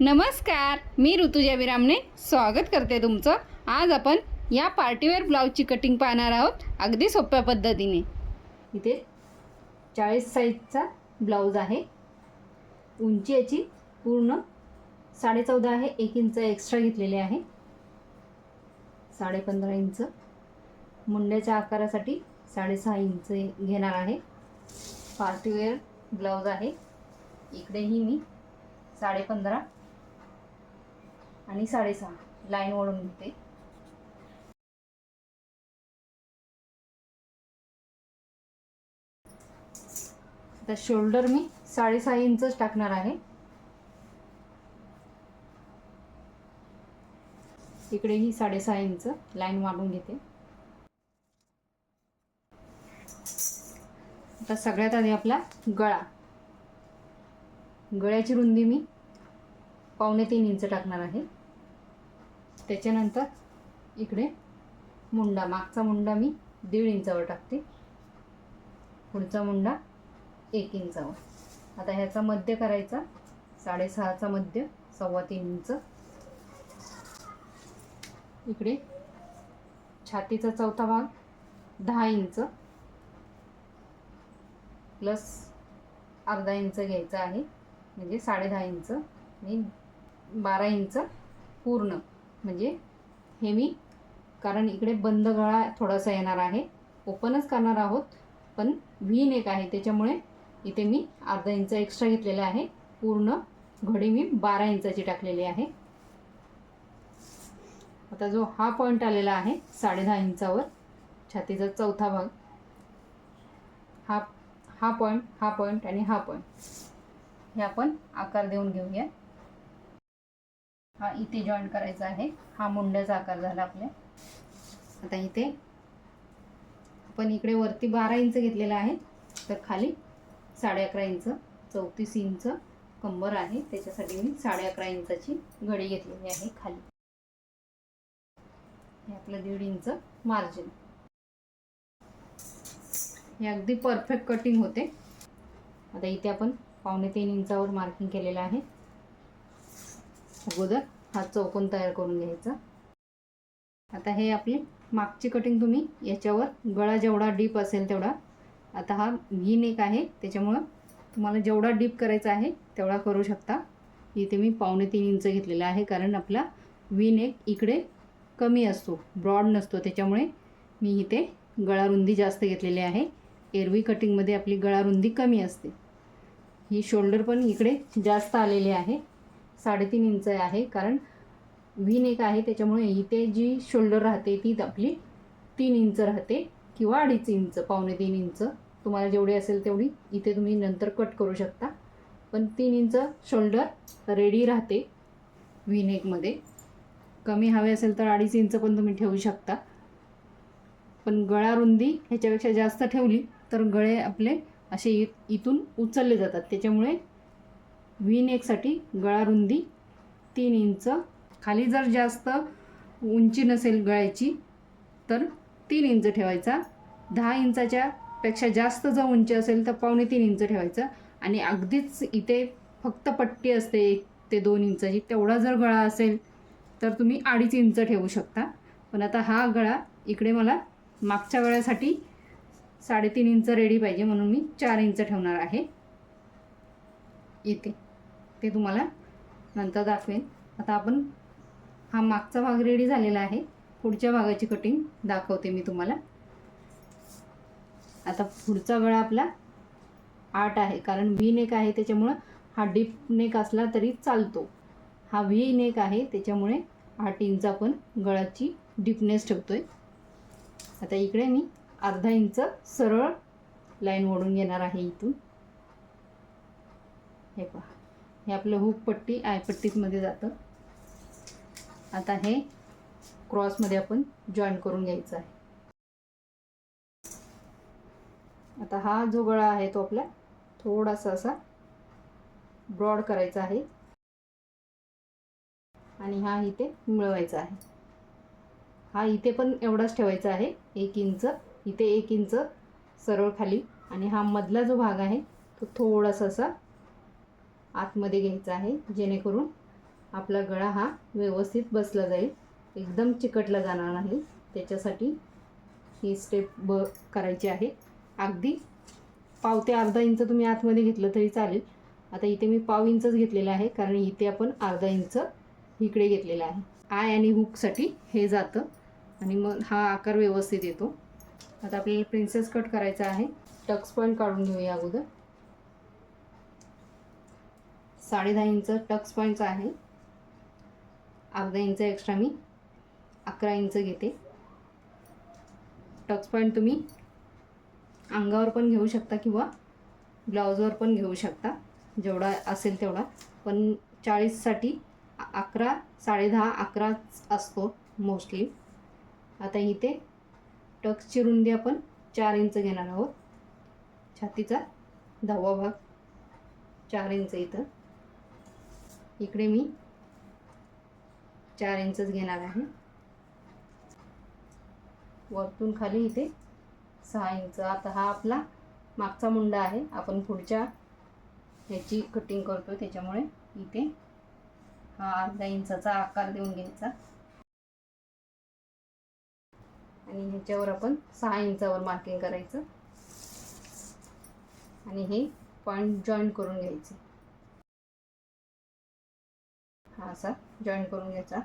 नमस्कार मी ऋतुजा विरामने स्वागत करते तुमचं. आज आपण या पार्टीवेअर ब्लाऊजची कटिंग पाहणार आहोत अगदी सोप्या पद्धतीने. इथे चाळीस साईजचा ब्लाऊज आहे. उंची याची पूर्ण साडेचौदा आहे एक इंच एक्स्ट्रा घेतलेले आहे. साडेपंधरा इंच. मुंड्याच्या आकारासाठी साडेसहा इंच घेणार आहे. पार्टीवेअर ब्लाऊज आहे. इकडेही मी साडेपंधरा आणि साडेसहा. लाईन ओढून घेते. आता शोल्डर मी साडेसहा इंचच टाकणार आहे. इकडेही साडेसहा इंच लाईन मारून घेते. आता सगळ्यात आधी आपला गळा. गळ्याची रुंदी मी पावणे तीन इंच टाकणार आहे. त्याच्यानंतर इकडे मुंडा मागचा मुंडा मी दीड इंचावर टाकते. पुढचा मुंडा एक इंचावर. आता ह्याचा मध्य करायचा. साडेसहाचा मध्य सव्वा तीन इंच. इकडे छातीचा चौथा भाग दहा इंच. प्लस अर्धा इंच घ्यायचा आहे. म्हणजे साडेदहा इंच. आणि बारा इंच पूर्ण. म्हणजे हे मी कारण इकडे बंद गळा थोडासा येणार आहे. ओपनच करणार आहोत पण व्ही नेक आहे त्याच्यामुळे इथे मी अर्धा इंच एक्स्ट्रा घेतलेला आहे. पूर्ण घडी मी बारा इंचाची टाकलेली आहे. आता जो हा पॉईंट आलेला आहे साडेदहा इंचावर छातीचा चौथा भाग. हा हा पॉईंट हा पॉईंट आणि हा पॉईंट हे आपण आकार देऊन घेऊया. हा इथे जॉईन करायचा आहे. हा मुंड्याचा आकार झाला आपल्या. आता इथे आपण इकडे वरती बारा इंच घेतलेला आहे. तर खाली साडे अकरा इंच चौतीस इंच कंबर आहे. त्याच्यासाठी मी साडे अकरा इंचाची घडी घेतलेली आहे खाली. हे आपलं दीड इंच मार्जिन हे अगदी परफेक्ट कटिंग होते. आता इथे आपण पावणे तीन इंचावर मार्किंग केलेलं आहे. अगोदर हा चौकोन तयार करून घ्यायचा. आता हे आपली मागची कटिंग तुम्ही याच्यावर गळा जेवढा डीप असेल तेवढा आता हा व्ही नेक आहे त्याच्यामुळं तुम्हाला जेवढा डीप करायचा आहे तेवढा करू शकता. इथे मी पावणे तीन इंच घेतलेला आहे कारण आपला व्ही नेक इकडे कमी असतो ब्रॉड नसतो त्याच्यामुळे मी इथे गळा रुंदी जास्त घेतलेली आहे. एरवी कटिंगमध्ये आपली गळा रुंदी कमी असते. ही शोल्डर पण इकडे जास्त आलेली आहे. साडेतीन इंच आहे. कारण व्ही नेक आहे त्याच्यामुळे इथे जी शोल्डर राहते ती आपली तीन इंच राहते किंवा अडीच इंच पावणे तीन इंच. तुम्हाला जेवढी असेल तेवढी इथे तुम्ही नंतर कट करू शकता. पण तीन इंच शोल्डर रेडी राहते व्ही नेकमध्ये कमी हवे असेल तर अडीच इंच पण तुम्ही ठेवू शकता. पण गळा रुंदी ह्याच्यापेक्षा जास्त ठेवली तर गळे आपले असे इ इथून उचलले जातात. त्याच्यामुळे व्ही नेकसाठी गळा रुंदी तीन इंच. खाली जर जास्त उंची नसेल गळ्याची तर तीन इंच ठेवायचा. दहा इंचाच्या पेक्षा जास्त जर उंची असेल तर पावणे तीन इंच ठेवायचा. आणि अगदीच इथे फक्त पट्टी असते एक ते दोन इंचाची. तेवढा जर गळा असेल तर तुम्ही अडीच इंच ठेवू शकता. पण आता हा गळा इकडे मला मागच्या गळ्यासाठी साडेतीन इंच रेडी पाहिजे म्हणून मी चार इंच ठेवणार आहे. इथे. ते तुम्हाला नंतर दाखवेन. आता आपण हा मागचा भाग रेडी झालेला आहे. पुढच्या भागाची कटिंग दाखवते मी तुम्हाला. आता पुढचा गळा आपला आठ आहे. कारण व्ही नेक आहे त्याच्यामुळं हा डीप नेक असला तरी चालतो. हा व्ही नेक आहे त्याच्यामुळे आठ इंच आपण गळाची डीपनेस आहे आता इकडे मी अर्धा इंच सरळ लाईन ओढून घेणार आहे इथून. हे पहा. हे आपलं हुक पट्टी आयपट्टीमध्ये जातं. आता हे क्रॉसमध्ये आपण जॉईन करून घ्यायचं आहे. आता हा जो गळा आहे तो आपला थोडासा असा ब्रॉड करायचा आहे. आणि हा इथे मिळवायचा आहे. हा इथे पण एवढाच ठेवायचा आहे. एक इंच इथे एक इंच सरळ खाली. आणि हा मधला जो भाग आहे तो थोडासा असा आतमध्ये घ्यायचा आहे. जेणेकरून आपला गळा हा व्यवस्थित बसला जाईल. एकदम चिकटला जाणार नाही. त्याच्यासाठी ही स्टेप ब करायची आहे. अगदी पाव ते अर्धा इंच तुम्ही आतमध्ये घेतलं तरी चालेल. आता इथे मी पाव इंचच घेतलेलं आहे कारण इथे आपण अर्धा इंच इकडे घेतलेलं आहे. आय आणि हुकसाठी हे जातं. आणि मग हा आकार व्यवस्थित येतो. आता आपल्याला प्रिन्सेस कट करायचा आहे. टक्स पॉईंट काढून घेऊया अगोदर. साडे दहा इंच टक्स पॉईंटचा आहे. अर्धा इंच एक्स्ट्रा मी अकरा इंच घेते. टक्स पॉईंट तुम्ही अंगावर पण घेऊ शकता किंवा ब्लाऊजवर पण घेऊ शकता. जेवढा असेल तेवढा. पण चाळीससाठी अकरा साडेदहा अकराच असतो मोस्टली. आता इथे टक्सची रुंदी आपण चार इंच घेणार आहोत. छातीचा दहावा भाग. चार इंच इथं. इकडे मी चार इंचच घेणार आहे. वरतून खाली इथे सहा इंच. आता हा आपला मागचा मुंडा आहे. आपण पुढच्या ह्याची कटिंग करतो त्याच्यामुळे इथे हा अर्धा इंचाचा आकार देऊन घ्यायचा. आणि ह्याच्यावर आपण सहा इंचावर मार्किंग करायचं. आणि हे पॉईंट जॉईंट करून घ्यायचे. हा असा. जॉईन करून घ्यायचा.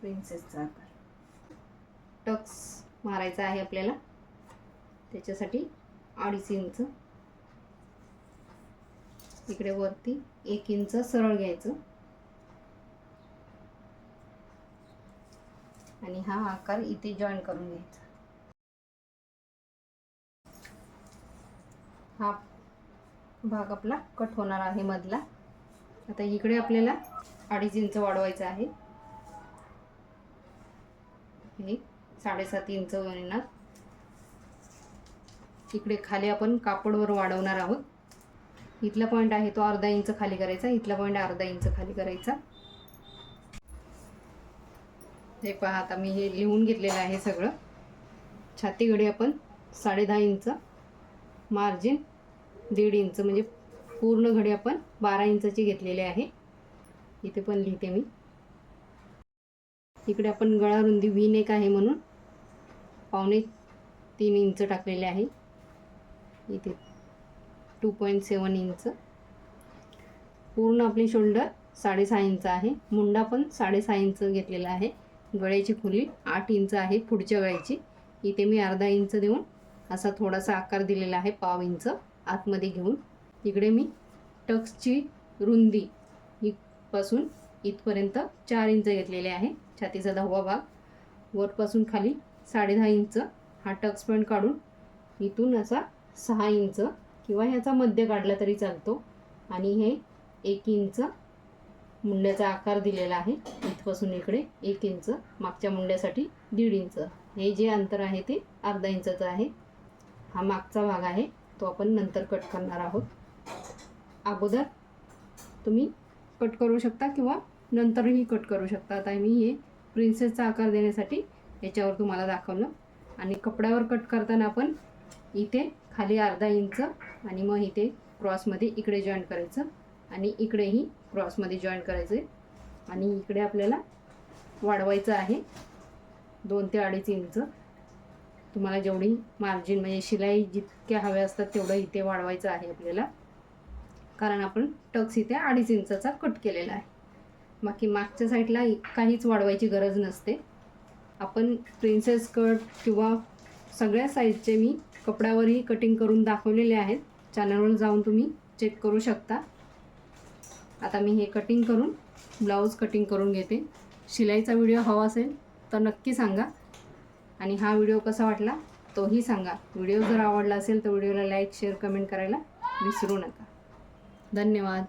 प्रिन्सेसचा आकार. टक्स मारायचा आहे आपल्याला. त्याच्यासाठी अडीच इंच. इकडे वरती एक इंच सरळ घ्यायचं. आणि हा आकार इथे जॉईन करून घ्यायचा. हा भाग आपला कट होणार आहे मधला. आता इकडे आपल्याला अडीच इंच वाढवायचं आहे. हे साडेसात इंच येणार इकडे खाली आपण कापडवर वाढवणार आहोत. इथला पॉईंट आहे तो अर्धा इंच खाली करायचा. इथला पॉईंट अर्धा इंच खाली करायचा. हे पहा आता मी हे लिहून घेतलेलं आहे सगळं. छातीकडे आपण साडे दहा इंच मार्जिन दीड इंच म्हणजे पूर्ण घडी आपण बारा इंचाची घेतलेली आहे. इथे पण लिहिते मी. इकडे आपण गळा रुंदी नेक आहे म्हणून. पावणे तीन इंच टाकलेले आहे. इथे टू पॉईंट सेवन इंच पूर्ण आपली शोल्डर साडेसहा इंच आहे. मुंडा पण साडेसहा इंच घेतलेला आहे. गळ्याची खुली आठ इंच आहे पुढच्या गळ्याची. इथे मी अर्धा इंच देऊन असा थोडासा आकार दिलेला आहे पाव इंच आतमध्ये घेऊन. इकडे मी टक्सची रुंदी पासून इथपर्यंत चार इंच घेतलेले आहे. छातीचा दहावा भाग. वरपासून खाली साडेदहा इंच हा टक्स पॉईंट काढून इथून असा सहा इंच किंवा ह्याचा मध्य काढला तरी चालतो. आणि हे एक इंच मुंड्याचा आकार दिलेला आहे. इथपासून इकडे एक इंच मागच्या मुंड्यासाठी दीड इंच. हे जे अंतर आहे ते अर्धा इंचाचं आहे. हा मागचा भाग आहे. तो आपण नंतर कट करणार आहोत. अगोदर तुम्ही कट करू शकता किंवा नंतरही कट करू शकता. आता मी हे प्रिन्सेसचा आकार देण्यासाठी याच्यावर तुम्हाला दाखवलं. आणि कपड्यावर कट करताना आपण इथे खाली अर्धा इंच आणि मग इथे क्रॉसमध्ये इकडे जॉईन करायचं आणि इकडेही क्रॉसमध्ये जॉईन करायचं आणि इकडे आपल्याला वाढवायचं आहे दोन ते अडीच इंच. तुम्हाला जेवढी मार्जिन म्हणजे शिलाई जितक्या हव्या असतात तेवढं इथे वाढवायचं आहे आपल्याला. कारण आपण टक्स इथे अडीच इंचाचा कट केलेला आहे. बाकी मागच्या साईडला काहीच वाढवायची गरज नसते. आपण प्रिन्सेस कट किंवा सगळ्या साईजचे मी कपड्यावरही कटिंग करून दाखवलेले आहेत. चॅनलवर जाऊन तुम्ही चेक करू शकता. आता मी हे कटिंग करून ब्लाऊज कटिंग करून घेते. शिलाईचा व्हिडिओ हवा असेल तर नक्की सांगा. आणि हा व्हिडिओ कसा वाटला तोही सांगा. व्हिडिओ जर आवडला असेल तर व्हिडिओला लाईक शेअर कमेंट करायला विसरू नका. धन्यवाद.